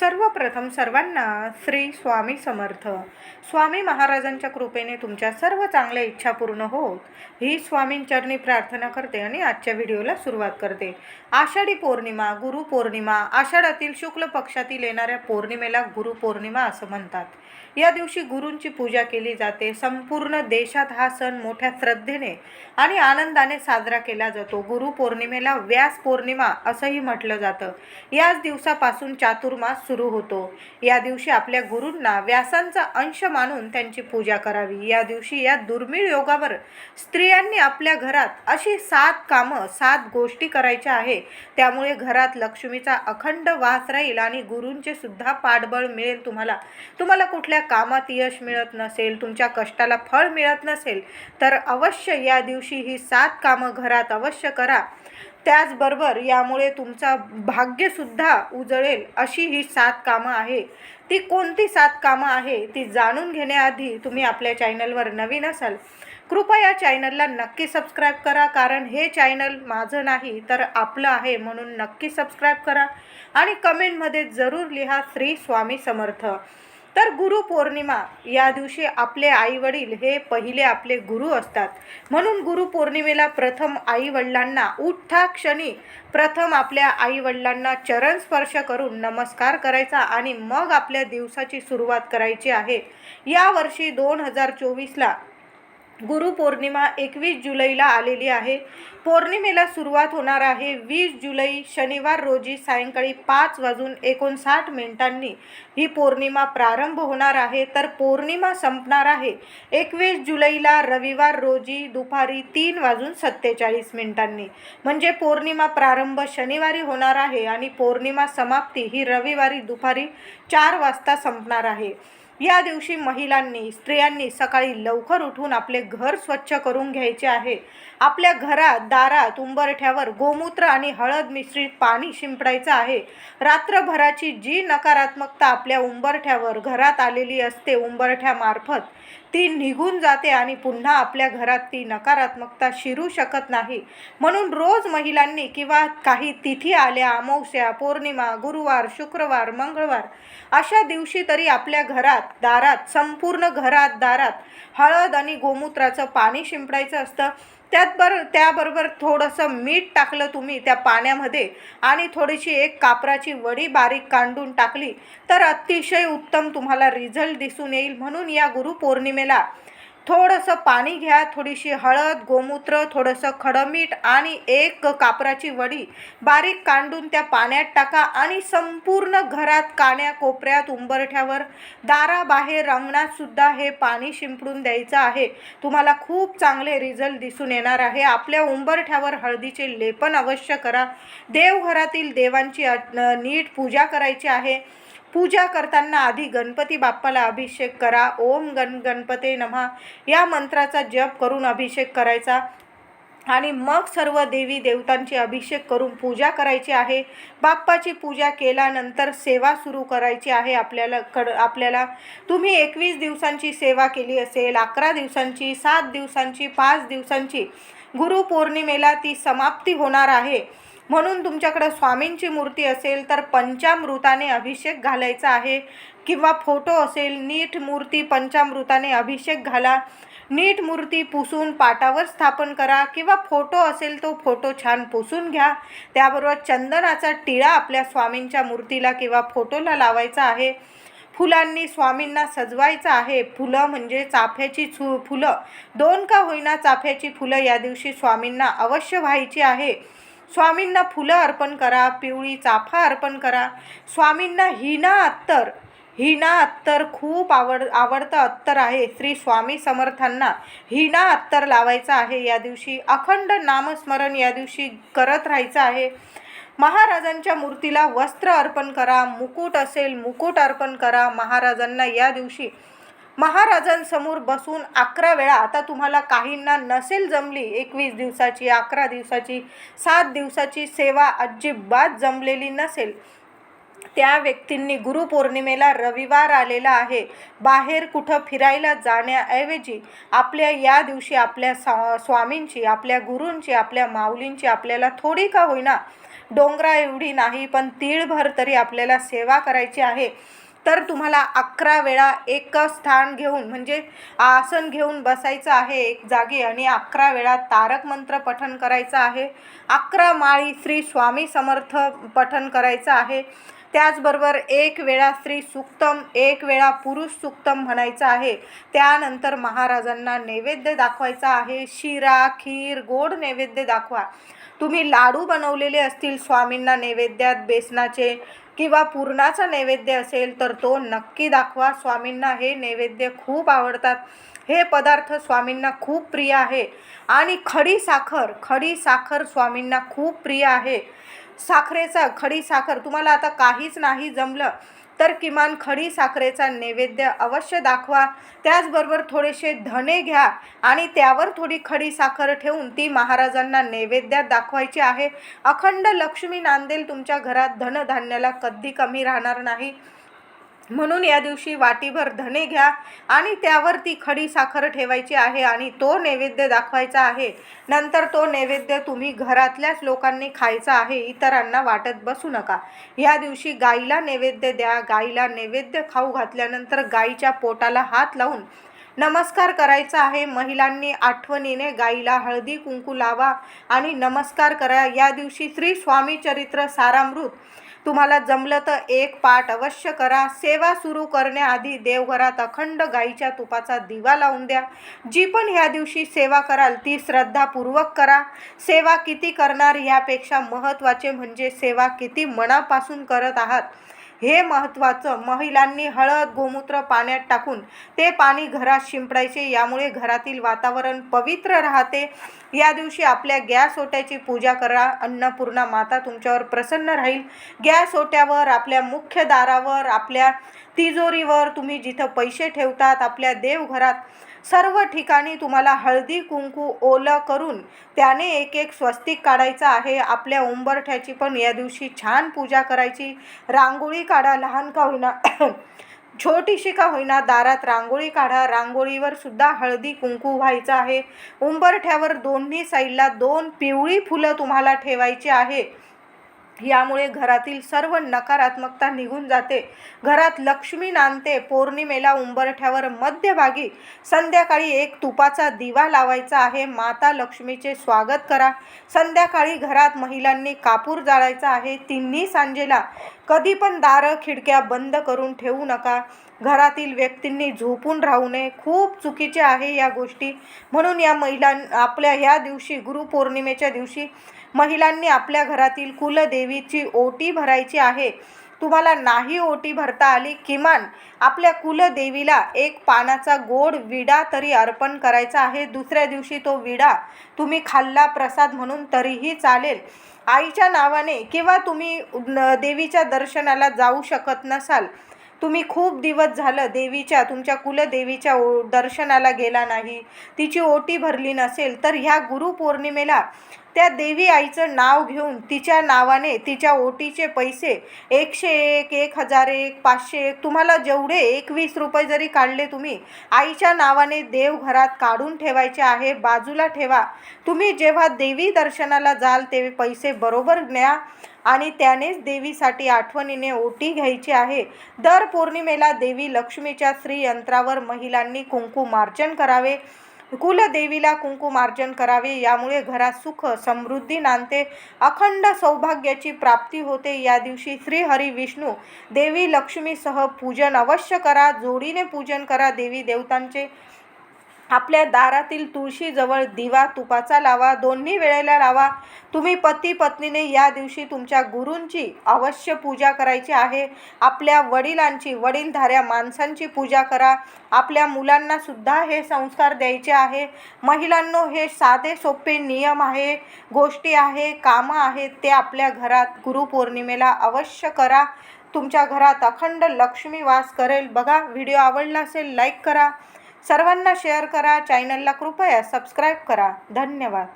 सर्वप्रथम सर्वांना श्री स्वामी समर्थ. स्वामी महाराजांच्या कृपेने तुमच्या सर्व चांगल्या इच्छा पूर्ण होत. ही स्वामींचरणी प्रार्थना करते आणि आजच्या व्हिडिओला सुरुवात करते. आषाढी पौर्णिमा गुरुपौर्णिमा आषाढातील शुक्ल पक्षातील येणाऱ्या पौर्णिमेला गुरुपौर्णिमा असं म्हणतात. या दिवशी गुरूंची पूजा केली जाते. संपूर्ण देशात हा सण मोठ्या श्रद्धेने आणि आनंदाने साजरा केला जातो. गुरुपौर्णिमेला व्यास पौर्णिमा असंही म्हटलं जातं. याच दिवसापासून चातुर्मास सुरू होतो. या दिवशी आपल्या गुरूंना व्यासांचा अंश मानून त्यांची पूजा करावी. या दिवशी या दुर्मिळ योगावर स्त्रियांनी आपल्या घरात अशी सात कामं सात गोष्टी करायच्या आहे. त्यामुळे घरात लक्ष्मीचा अखंड वास राहील आणि गुरूंचे सुद्धा पाठबळ मिळेल तुम्हाला. तुम्हाला कुठल्या कामात यश मिळत नसेल तुमच्या कष्टाला फळ मिळत नसेल तर अवश्य या दिवशी ही सात कामं घरात अवश्य करा. त्याचबरोबर यामुळे तुमचा भाग्यसुद्धा उजळेल अशी ही सात कामं आहे. ती कोणती सात कामं आहे ती जाणून घेण्याआधी तुम्ही आपल्या चॅनलवर नवीन असाल कृपया चॅनलला नक्की सबस्क्राईब करा कारण हे चॅनल माझं नाही तर आपलं आहे म्हणून नक्की सबस्क्राईब करा आणि कमेंटमध्ये जरूर लिहा श्री स्वामी समर्थ. तर गुरुपौर्णिमा या दिवशी आपले आई वडील हे पहिले आपले गुरु असतात. म्हणून गुरुपौर्णिमेला प्रथम आई वडिलांना उठ्ठा क्षणी प्रथम आपल्या आई वडिलांना चरण स्पर्श करून नमस्कार करायचा आणि मग आपल्या दिवसाची सुरुवात करायची आहे. यावर्षी दोन हजार चोवीसला गुरुपौर्णिमा एकवीस जुलैला आलेली आहे. पौर्णिमेला सुरुवात होणार आहे वीस जुलै शनिवार रोजी सायंकाळी पाच वाजून एकोणसाठ मिनिटांनी. ही पौर्णिमा प्रारंभ होणार आहे. तर पौर्णिमा संपणार आहे. एकवीस जुलैला रविवार रोजी दुपारी तीन वाजून सत्तेचाळीस मिनिटांनी. म्हणजे पौर्णिमा प्रारंभ शनिवारी होणार आहे आणि पौर्णिमा समाप्ती ही रविवारी दुपारी चार वाजता संपणार आहे. या दिवशी महिलांनी स्त्रियांनी सकाळी लवकर उठून आपले घर स्वच्छ करून घ्यायचे आहे. आपल्या घरात दारात उंबरठ्यावर गोमूत्र आणि हळद मिश्रित पाणी शिंपडायचं आहे. रात्रभराची जी नकारात्मकता आपल्या उंबरठ्यावर घरात आलेली असते उंबरठ्यामार्फत ती निघून जाते आणि पुन्हा आपल्या घरात ती नकारात्मकता शिरू शकत नाही. म्हणून रोज महिलांनी किंवा काही तिथी आल्या अमावस्या पौर्णिमा गुरुवार शुक्रवार मंगळवार अशा दिवशी तरी आपल्या घरात दारात संपूर्ण घरात दारात हळद आणि गोमूत्राचं पाणी शिंपडायचं असतं. त्यात बर त्याबरोबर थोडंसं मीठ टाकलं तुम्ही त्या पाण्यामध्ये आणि थोडीशी एक कापराची वडी बारीक कांडून टाकली तर अतिशय उत्तम तुम्हाला रिझल्ट दिसून येईल म्हणून या गुरुपौर्णिमेला थोडंसं पाणी घ्या थोडीशी हळद गोमूत्र थोडंसं खडं मीठ आणि एक कापराची वडी बारीक कांडून त्या पाण्यात टाका आणि संपूर्ण घरात कान्या कोपऱ्यात उंबरठ्यावर दाराबाहेर रंगणातसुद्धा हे पाणी शिंपडून द्यायचं आहे. तुम्हाला खूप चांगले रिझल्ट दिसून येणार आहे. आपल्या उंबरठ्यावर हळदीचे लेपन अवश्य करा. देवघरातील देवांची नीट पूजा करायची आहे. पूजा करताना आधी गणपती बाप्पाला अभिषेक करा. ओम गण गणपते नमः. या मंत्राचा जप करून अभिषेक करायचा आणि मग सर्व देवी देवतांची अभिषेक करून पूजा करायची आहे. बाप्पाची पूजा केल्यानंतर सेवा सुरू करायची आहे आपल्याला कड आपल्याला. तुम्ही एकवीस दिवसांची सेवा केली असेल अकरा दिवसांची सात दिवसांची पाच दिवसांची. गुरुपौर्णिमेला ती समाप्ती होणार आहे. म्हणून तुमच्याकडं स्वामींची मूर्ती असेल तर पंचामृताने अभिषेक घालायचा आहे. किंवा फोटो असेल नीट मूर्ती पंचामृताने अभिषेक घाला. नीट मूर्ती पुसून पाटावर स्थापन करा. किंवा फोटो असेल तो फोटो छान पुसून घ्या. त्याबरोबर चंदनाचा टिळा आपल्या स्वामींच्या मूर्तीला किंवा फोटोला लावायचा आहे. फुलांनी स्वामींना सजवायचं आहे. फुलं म्हणजे चाफ्याची चु फुलं. दोन का होईना चाफ्याची फुलं या दिवशी स्वामींना अवश्य व्हायची आहे. स्वामींना फुलं अर्पण करा पिवळी चाफा अर्पण करा. स्वामींना हिना अत्तर. हिना अत्तर खूप आवड आवडतं अत्तर आहे. श्री स्वामी समर्थांना हिना अत्तर लावायचं आहे. या दिवशी अखंड नामस्मरण या दिवशी करत राहायचं आहे. महाराजांच्या मूर्तीला वस्त्र अर्पण करा. मुकुट असेल मुकुट अर्पण करा. महाराजांना या दिवशी महाराजांसमोर बसून अकरा वेळा आता तुम्हाला काहींना नसेल जमली एकवीस दिवसाची अकरा दिवसाची सात दिवसाची सेवा अजिबात जमलेली नसेल. त्या व्यक्तींनी गुरुपौर्णिमेला रविवार आलेला आहे. बाहेर कुठं फिरायला जाण्याऐवजी आपल्या या दिवशी आपल्या सा स्वामींची आपल्या गुरूंची आपल्या माऊलींची आपल्याला थोडी का होईना डोंगरा एवढी नाही पण तीळभर तरी आपल्याला सेवा करायची आहे. तर तुम्हाला अकरा वेळा एक स्थान घेऊन म्हणजे आसन घेऊन बसायचं आहे एक जागी आणि अकरा वेळा तारक मंत्र पठन करायचं आहे. अकरा माळी श्री स्वामी समर्थ पठन करायचं आहे. त्याचबरोबर एक वेळा श्री सुक्तम एक वेळा पुरुष सुक्तम म्हणायचं आहे. त्यानंतर महाराजांना नैवेद्य दाखवायचा आहे. शिरा खीर गोड नैवेद्य दाखवा. तुम्ही लाडू बनवलेले असतील स्वामींना नैवेद्यात बेसनाचे किंवा पूर्णाचा नैवेद्य असेल तर तो नक्की दाखवा. स्वामींना हे नैवेद्य खूप आवडतात. हे पदार्थ स्वामींना खूप प्रिय आहे. आणि खडी साखर खडी साखर स्वामींना खूप प्रिय आहे. साखरेचा खडी साखर तुम्हाला आता काहीच नाही जमलं तर किमान खडी साखरेचा नैवेद्य अवश्य दाखवा. त्याचबरोबर थोडेसे धणे घ्या आणि त्यावर थोडी खडी साखर ठेवून ती महाराजांना नैवेद्यात दाखवायची आहे. अखंड लक्ष्मी नांदेल तुमच्या घरात धनधान्याला कधी कमी राहणार नाही. म्हणून या दिवशी वाटीभर धणे घ्या आणि त्यावर ती खडी साखर ठेवायची आहे आणि तो नैवेद्य दाखवायचा आहे. नंतर तो नैवेद्य तुम्ही घरातल्याच लोकांनी खायचा आहे इतरांना वाटत बसू नका. या दिवशी गाईला नैवेद्य द्या. गाईला नैवेद्य खाऊ घातल्यानंतर गाईच्या पोटाला हात लावून नमस्कार करायचा आहे. महिलांनी आठवणीने गाईला हळदी कुंकू लावा आणि नमस्कार करा. या दिवशी श्री स्वामी चरित्र सारामृत तुम्हाला जमलं तर एक पाठ अवश्य करा. सेवा सुरू करण्याआधी देवघरात अखंड गाईच्या तुपाचा दिवा लावून द्या. जी पण ह्या दिवशी सेवा कराल ती श्रद्धापूर्वक करा. सेवा किती करणार यापेक्षा महत्त्वाचे म्हणजे सेवा किती मनापासून करत आहात. हे महत्त्वाचं. महिलांनी हळद गोमूत्र पाण्यात टाकून ते पाणी घरात शिंपडायचे. यामुळे घरातील वातावरण पवित्र राहते. या दिवशी आपल्या गॅस ओट्याची पूजा करा. अन्नपूर्णा माता तुमच्यावर प्रसन्न राहील. गॅस ओट्यावर आपल्या मुख्य दारावर आपल्या तिजोरीवर तुम्ही जिथं पैसे ठेवतात आपल्या देवघरात सर्व ठिकाणी तुम्हाला हळदी कुंकू ओलं करून त्याने एक एक स्वस्तिक काढायचं आहे. आपल्या उंबरठ्याची पण या दिवशी छान पूजा करायची. रांगोळी काढा लहान का होईना छोटीशी का होईना दारात रांगोळी काढा. रांगोळीवर सुद्धा हळदी कुंकू व्हायचं आहे. उंबरठ्यावर दोन्ही साईडला दोन पिवळी फुलं तुम्हाला ठेवायची आहे. यामुळे घरातील सर्व नकारात्मकता निघून जाते. घरात लक्ष्मी नांदते. पौर्णिमेला उंबरठ्यावर मध्यभागी संध्याकाळी एक तुपाचा दिवा लावायचा आहे. माता लक्ष्मीचे स्वागत करा. संध्याकाळी घरात महिलांनी कापूर जाळायचा आहे. तिन्ही सांजेला कधी पण दारं खिडक्या बंद करून ठेवू नका. घरातील व्यक्तींनी झोपून राहू नये. खूप चुकीचे आहे या गोष्टी. म्हणून या महिलां आपल्या ह्या दिवशी गुरुपौर्णिमेच्या दिवशी महिलांनी आपल्या घरातील कुलदेवीची ओटी भरायची आहे. तुम्हाला नाही ओटी भरता आली किमान आपल्या कुलदेवीला एक पानाचा गोड विडा तरी अर्पण करायचा आहे. दुसऱ्या दिवशी तो विडा तुम्ही खाल्ला प्रसाद म्हणून तरीही चालेल. आईच्या नावाने किंवा तुम्ही देवीच्या दर्शनाला जाऊ शकत नसाल. तुम्ही खूप दिवस झालं देवीच्या तुमच्या कुलदेवीच्या ओ दर्शनाला गेला नाही. तिची ओटी भरली नसेल तर ह्या गुरुपौर्णिमेला त्या देवी आईचं नाव घेऊन तिच्या नावाने तिच्या ओटीचे पैसे एकशे एक एक हजार एक पाचशे एक तुम्हाला जेवढे एकवीस रुपये जरी काढले तुम्ही आईच्या नावाने देवघरात काढून ठेवायचे आहे बाजूला ठेवा. तुम्ही जेव्हा देवी दर्शनाला जाल तेव्हा पैसे बरोबर न्या आणि त्यानेच देवीसाठी आठवणीने ओटी घ्यायची आहे. दर पौर्णिमेला देवी लक्ष्मीच्या श्रीयंत्रावर महिलांनी कुंकुमार्चन करावे. कुलदेवीला कुंकुमार्जन करावे यामुळे घरात सुख समृद्धी नांदते. अखंड सौभाग्याची प्राप्ती होते. या दिवशी श्री हरी विष्णू देवी लक्ष्मीसह पूजन अवश्य करा. जोडीने पूजन करा. देवी देवतांचे आपल्या दारातील तुळशीजवळ दिवा तुपाचा लावा दोन्ही वेळेला लावा. तुम्ही पती पत्नीने या दिवशी तुमच्या गुरूंची अवश्य पूजा करायची आहे. आपल्या वडिलांची वडीलधाऱ्या माणसांची पूजा करा. आपल्या मुलांना सुद्धा हे संस्कार द्यायचे आहे. महिलांनो हे साधे सोपे नियम आहे गोष्टी आहे कामं आहेत ते आपल्या घरात गुरुपौर्णिमेला अवश्य करा. तुमच्या घरात अखंड लक्ष्मी वास करेल. बघा व्हिडिओ आवडला असेल लाईक करा. सर्वांना शेअर करा चॅनलला कृपया सबस्क्राईब करा. धन्यवाद.